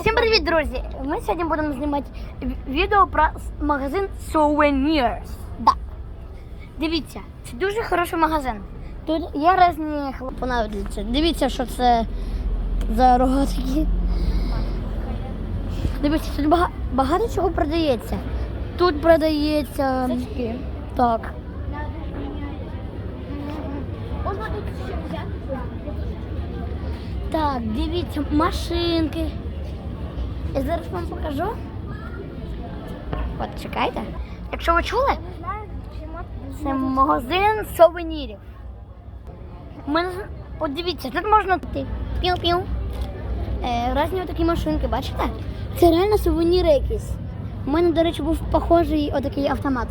Всім привіт, друзі! Ми сьогодні будемо знімати відео про магазин Souvenirs. Да. Дивіться, це дуже хороший магазин. Тут є різні хлопонавдівці. Дивіться, що це за рогатики. Дивіться, тут бага- багато чого продається. Тут продається. Так. Можна тут ще взяти? Так, дивіться, машинки. Я зараз вам покажу. От, чекайте. Якщо ви чули, це магазин сувенірів. Ми, от дивіться, тут можна ти піу-піу. Е, різні такі машинки, бачите? Це реально сувеніри якісь. У мене, до речі, був похожий отакий автомат.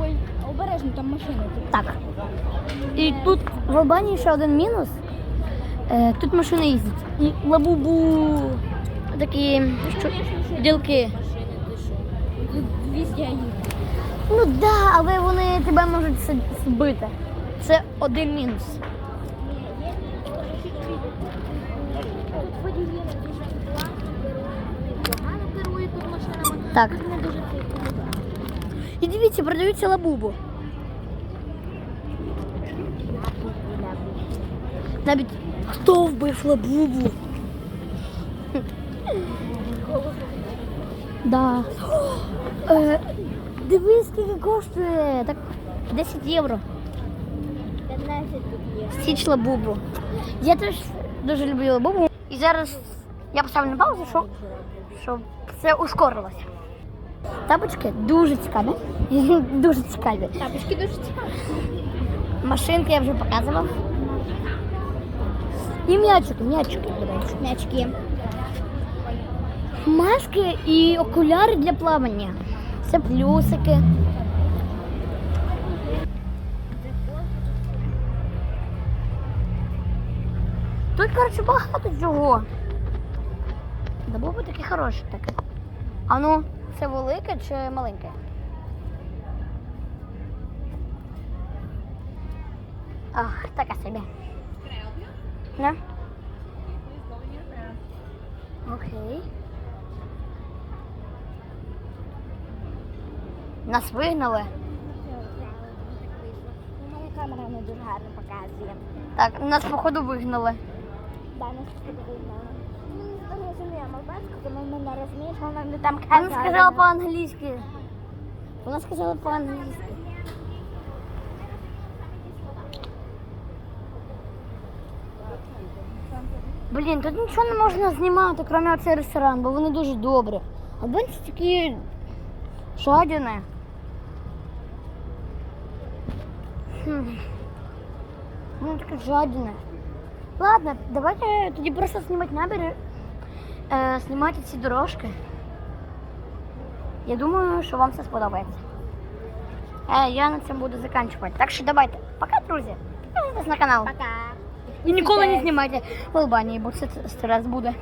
Ой, обережно, там машина. Так. І тут в Албанії ще один мінус. Е, тут машини їздять. І лабубу такі що, ділки. Ну так, да, але вони тебе можуть збити. Це один мінус. Так. І дивіться, продаються лабубу. Навіть хто вбив лабубу? Да. Е, дивись, скільки коштує. Так, 10 євро. 15 тут є. Стіч лабубу. Я теж дуже люблю лабубу. І зараз я поставлю на паузу, щоб, щоб це ускорилося. Тапочки дуже цікаві. дуже цікаві. Тапочки дуже цікаві. Машинки я вже показував. І м'ячики, м'ячики, до речі. М'ячки. Маски і окуляри для плавання. Це плюсики. Тут, коротше, багато чого. Да був би такий хороший таке. А ну, це велике чи маленьке? Ах, така собі. Не? Окей. Нас вигнали. Ну, Моя камера не дуже гарно показує. Так, нас походу вигнали. Да, нас видно. Ми не розуміємо албанську, тому ми не розуміємо, що вони там Вона казали. сказала по-англійськи. Вона сказала по-англійськи. Блін, тут нічого не можна знімати, крім цей ресторан, бо вони дуже добрі. Албанці такі жадіни. Хм. Вони такі жадіни. Ладно, давайте тоді просто знімати набір, е, знімати ці дорожки. Я думаю, що вам все сподобається. Е, я на цьому буду закінчувати. Так що давайте. Пока, друзі. Підписуйтесь на канал. Пока. І ніколи не знімайте в Албанії, бо це стрес буде.